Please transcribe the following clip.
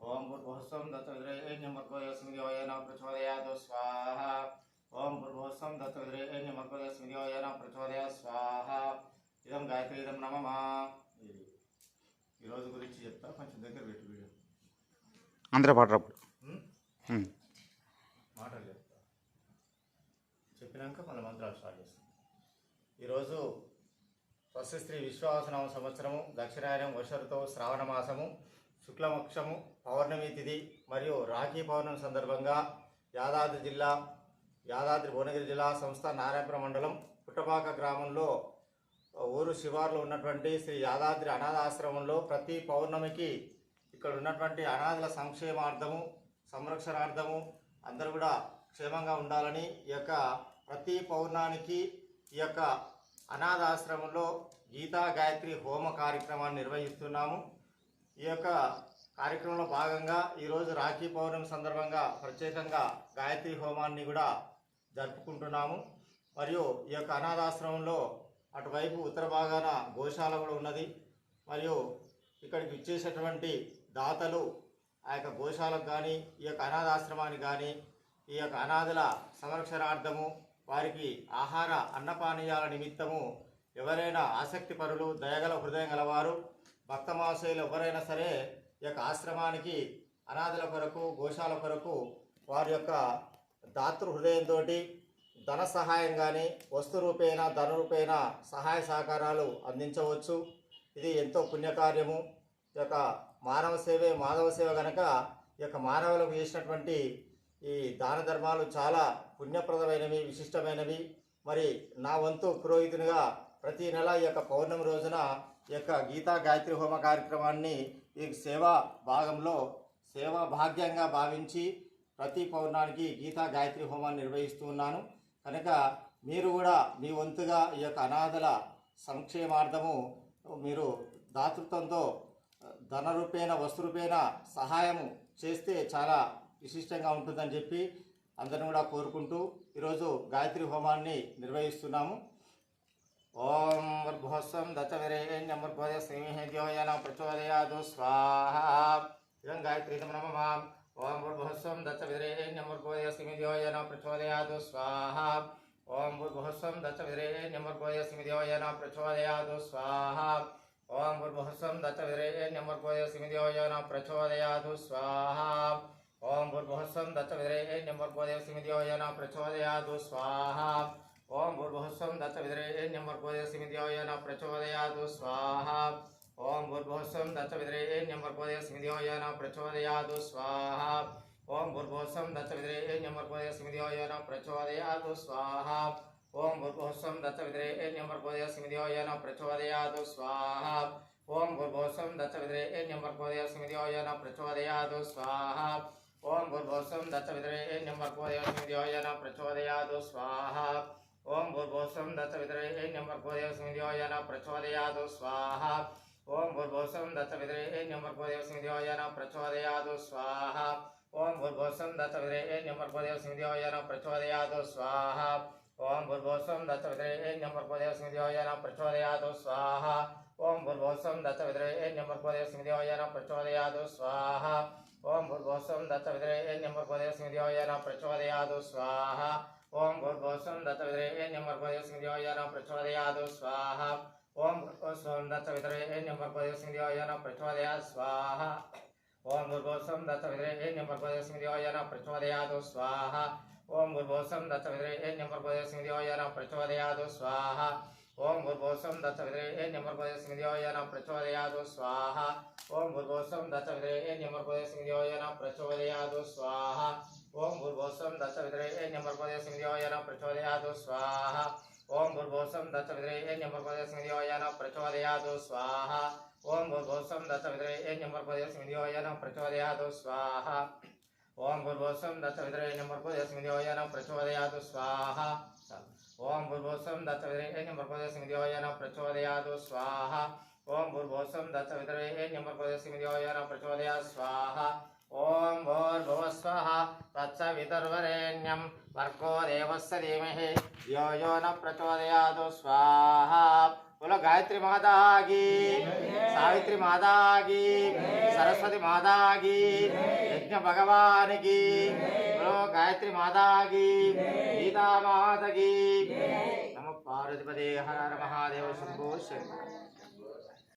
ఓం స్వాహ. ఓం భూర్భువస్వం దత్తవిరేణ్యమర్గోయస్మిదేవయన ప్రచోదయ స్వాహ ఇదం గాయత్రి ఇదం నమమా ఇది ఈరోజు గురించి చెప్తా కొంచెం దగ్గర పెట్టి వీడియో. అందరూ పాడరు అప్పుడు. మాటలు చెప్తా. చెప్పినాక మన మంత్రాలు స్టార్ట్ చేస్తాం ఈరోజు స్వస్తి శ్రీ విశ్వాసనామ సంవత్సరము దక్షిణాయనం వర్షరుతో శ్రావణ మాసము శుక్లపక్షము పౌర్ణమి తిథి మరియు రాఖీ పౌర్ణమి సందర్భంగా యాదాద్రి జిల్లా యాదాద్రి భువనగిరి జిల్లా సంస్థ నారాయణపురం మండలం పుట్టపాక గ్రామంలో ఊరు శివార్లో ఉన్నటువంటి శ్రీ యాదాద్రి అనాథ ఆశ్రమంలో ప్రతి పౌర్ణమికి ఇక్కడ ఉన్నటువంటి అనాథుల సంక్షేమార్థము సంరక్షణార్థము అందరూ కూడా క్షేమంగా ఉండాలని ఈ యొక్క ప్రతి పౌర్ణానికి ఈ యొక్క అనాథాశ్రమంలో గీతా గాయత్రి హోమ కార్యక్రమాన్ని నిర్వహిస్తున్నాము. ఈ యొక్క కార్యక్రమంలో భాగంగా ఈరోజు రాఖీ పౌర్ణమి సందర్భంగా ప్రత్యేకంగా గాయత్రి హోమాన్ని కూడా జరుపుకుంటున్నాము. మరియు ఈ యొక్క అనాథాశ్రమంలో అటువైపు ఉత్తర భాగాన గోశాల కూడా ఉన్నది. మరియు ఇక్కడికి ఇచ్చేసేటువంటి దాతలు ఆ యొక్క గోశాలకు కానీ ఈ యొక్క అనాథాశ్రమానికి కానీ ఈ యొక్క అనాథల సంరక్షణార్థము వారికి ఆహార అన్నపానీయాల నిమిత్తము ఎవరైనా ఆసక్తి పరులు దయగల హృదయం గలవారు భక్తమాశయులు ఎవరైనా సరే ఈ యొక్క ఆశ్రమానికి అనాథల కొరకు గోశాల కొరకు వారి యొక్క దాతృ హృదయంతో ధన సహాయం కానీ వస్తు రూపేణ ధన రూపేణ సహాయ సహకారాలు అందించవచ్చు. ఇది ఎంతో పుణ్యకార్యము. ఈ యొక్క మానవ సేవే మాధవ సేవ కనుక ఈ యొక్క మానవులకు చేసినటువంటి ఈ దాన ధర్మాలు చాలా పుణ్యప్రదమైనవి విశిష్టమైనవి. మరి నా వంతు పురోహితునిగా ప్రతి నెల ఈ యొక్క పౌర్ణమి రోజున ఈ యొక్క గీతా గాయత్రి హోమ కార్యక్రమాన్ని ఈ సేవా భాగంలో సేవా భాగ్యంగా భావించి ప్రతి పౌర్ణానికి గీతా గాయత్రి హోమాన్ని నిర్వహిస్తూ ఉన్నాను. కనుక మీరు కూడా మీ వంతుగా ఈ యొక్క అనాథల సంక్షేమార్థము మీరు దాతృత్వంతో ధన రూపేణ వస్తు రూపేణ సహాయం చేస్తే చాలా విశిష్టంగా ఉంటుందని చెప్పి అందరిని కూడా కోరుకుంటూ ఈరోజు గాయత్రి హోమాన్ని నిర్వహిస్తున్నాము. ఓం వర్భోస్వం దత్తవిరేణ్యమర్భోజ సింహేద్యోయన ప్రచోదయాదు స్వాహ. ఇదం గాయత్రి ఇదం ఓం ఓం వర్భోస్వం దత్తవిరేణ్యమర్భోజ శ్రీమేహ్యోయన ప్రచోదయాదు స్వాహ. ఓం భూర్భువస్వం దత్తవిరేణ్యమర్భోజ శ్రీమేహ్యోయన ప్రచోదయాదు స్వాహ. ఓం భూర్భువస్వం దత్తవిరేణ్యమర్భోజ శ్రీమేహ్యోయన ప్రచోదయాదు స్వాహ. ఓం భూర్భువస్వం దత్తవిరేణ్యమర్భోజ శ్రీమేహ్యోయన ప్రచోదయాదు స్వాహ ఓం భూర్భువస్వం దత్తవిద్రేణ్యమర్భోజ స్మిద్యోయన ప్రచోదయాదు స్వాహ ఓం భూర్భువస్వం దత్తవిద్రేణ్యమర్భోజ స్మిద్యోయన ప్రచోదయాదు స్వాహ ఓం భూర్భువస్వం దత్తవిద్రేణ్యమర్భోజ స్మిద్యోయన ప్రచోదయాదు స్వాహ ఓం భూర్భువస్వం దత్తవిద్రేణ్యమర్భోజ స్మిద్యోయన ప్రచోదయాదు స్వాహ ఓం భూర్భువస్వం దత్తవిద్రేణ్యమర్భోజ స్మిద్యోయన ప్రచోదయాదు. స్వాహ. ఓం భూర్భువస్వం దత్తవిద్రేణ్యమర్భోజ స్మిద్యోయన ప్రచోదయాదు. స్వాహ. ఓం భూర్భోసం దత్తవిద్రేణ్యమర్భోదేవస్మిదేవయన ప్రచోదయాదు. స్వాహ. ఓం భూర్భోసం దత్తవిద్రేణ్యమర్భోదేవస్మిదేవయన ప్రచోదయాదు. స్వాహ. ఓం భూర్భోసం దత్తవిద్రేణ్యమర్భోదేవస్మిదేవయన ప్రచోదయాదు స్వాహ. ఓం భూర్భోసం దత్తవిద్రేణ్యమర్భోదేవస్మిదేవయన ప్రచోదయాదు స్వాహ. ఓం భూర్భోసం దత్తవిద్రేణ్యమర్భోదేవస్మిదేవయన ప్రచోదయాదు స్వాహ. ఓం భూర్భోసం దత్తవిద్రేణ్యమర్భోదేవస్మిదేవయన ప్రచోదయాదు స్వాహ. ఓం భూర్భోసం దత్తవిద్రేణ్యమర్భోదేవస్మిదేవయన ప్రచోదయా స్వాహ. ఓం భూర్భోసం దత్తవిద్రేణ్యమర్భోదేవస్మిదేవయన ప్రచోదయాదు స్వాహ ఓం భూర్భోసం దత్తవిద్రేణ్యమర్భోదేవస్మిదేవయన ప్రచోదయాదు స్వాహ ఓం భూర్భోసం దత్తవిద్రేణ్యమర్భోదేవస్మిదేవయన ప్రచోదయాదు స్వాహ ఓం భూర్భోసం దత్తవిద్రేణ్యమర్భోదేవస్మిదేవయన ప్రచోదయాదు స్వాహ ఓం భూర్భోసం దత్తవిద్రేణ్యమర్భోదేవస్మిదేవయన ప్రచోదయాదు స్వాహ ఓం భూర్భోసం దత్తవిద్రేణ్యమర్భోదేవస్మిదేవయన ప్రచోదయాదు స్వాహ ఓం భూర్భోసం దత్తవిద్రేణ్యమర్భోదేవస్మిదేవయన ప్రచోదయాదు స్వాహ ఓం భూర్భోసం దత్తవిద్రేణ్యమర్భోదేవస్మిదేవయన ప్రచోదయాదు స్వాహ ఓం భూర్భోసం దత్తవిద్రేణ్యమర్భోదేవస్మిదేవయన ప్రచోదయాదు స్వాహ ఓం భూర్భోసం దత్తవిద్రేణ్యమర్భోదేవస్మిదేవయన ప్రచోదయాదు స్వాహ ఓం భూర్భోసం దత్తవిద్రేణ్యమర్భోదేవస్మిదేవయన ప్రచోదయాదు ఓం భూర్భువ స్వహ తత్సవితుర్వరేణ్యం వర్గో దేవస్య ధీమహి. యో యో న ప్రచోదయాదు స్వాహ. బోలో గాయత్రి మాతాగి సావిత్రి మాతాగి సరస్వతి మాతాగి యజ్ఞ భగవానికి బోలో గాయత్రి మాతాగి గీతామాతకి నమ పార్వతిపదే హర మహాదేవ శంభో శంకర